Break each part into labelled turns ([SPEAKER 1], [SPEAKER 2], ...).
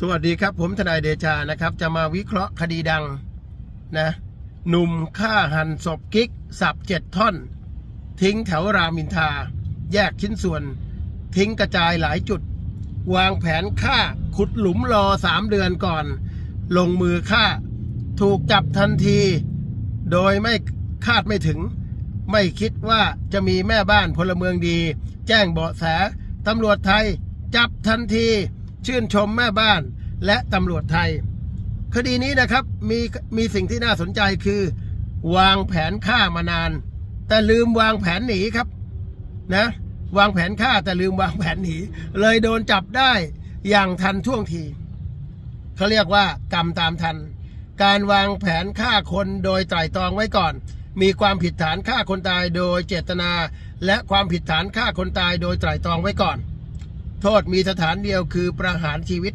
[SPEAKER 1] สวัสดีครับ ผมทนายเดชานะครับ จะมาวิเคราะห์คดีดังนะหนุ่มฆ่าหันศพกิ๊ก สับเจ็ดท่อน ทิ้งแถวรามินทา แยกชิ้นส่วน ทิ้งกระจายหลายจุด วางแผนฆ่าขุดหลุมรอสามเดือนก่อน ลงมือฆ่า ถูกจับทันที โดยไม่คาดไม่ถึง ไม่คิดว่าจะมีแม่บ้านพลเมืองดี แจ้งเบาะแสตำรวจไทย จับทันที ชื่นชมแม่บ้านและตำรวจไทย คดีนี้นะครับมีมีสิ่งที่น่าสนใจคือ วางแผนฆ่ามานาน แต่ลืมวางแผนหนีครับนะ วางแผนฆ่าแต่ลืมวางแผนหนี เลยโดนจับได้อย่างทันท่วงทีเขาเรียกว่ากรรมตามทัน การวางแผนฆ่าคนโดยไตร่ตรองไว้ก่อน มีความผิดฐานฆ่าคนตายโดยเจตนา และความผิดฐานฆ่าคนตายโดยไตร่ตรองไว้ก่อน โทษมีสถานเดียวคือประหารชีวิต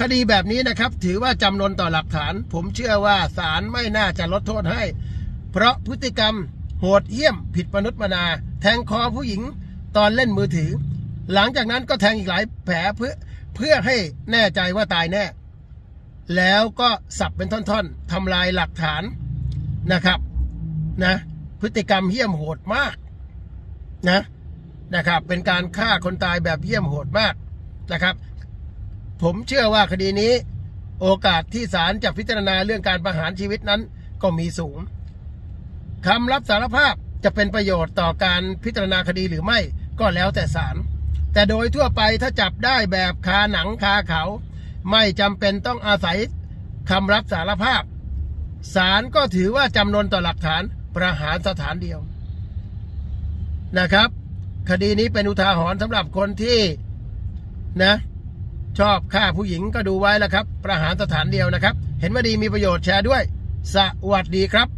[SPEAKER 1] คดีแบบนี้นะครับ ถือว่าจำนนต่อหลักฐาน ผมเชื่อว่าศาลไม่น่าจะลดโทษให้ เพราะพฤติกรรมโหดเหี้ยมผิดมนุษย์มนา แทงคอผู้หญิงตอนเล่นมือถือ หลังจากนั้นก็แทงอีกหลายแผลเพื่อเพื่อให้แน่ใจว่าตายแน่ แล้วก็สับเป็นท่อนๆทำลายหลักฐานนะครับนะพฤติกรรมเหี้ยมโหดมากนะ นะครับ เป็นการฆ่าคนตายแบบเหี้ยมโหดมากนะครับ ผมเชื่อว่าคดีนี้ โอกาสที่ศาลจะพิจารณาเรื่องการประหารชีวิตนั้นก็มีสูงคำรับสารภาพจะเป็นประโยชน์ต่อการพิจารณาคดีหรือไม่ก็แล้วแต่ศาลแต่โดยทั่วไปถ้าจับได้แบบคาหนังคาเขา ไม่จำเป็นต้องอาศัยคำรับสารภาพศาลก็ถือว่าจำนวนต่อหลักฐานประหารสถานเดียวนะครับ คดีนี้เป็นอุทาหรณ์สำหรับคนที่นะ ชอบฆ่าผู้หญิงก็ดูไว้แล้วครับ ประหารสถานเดียวนะครับ เห็นว่าดีมีประโยชน์แชร์ด้วย สวัสดีครับ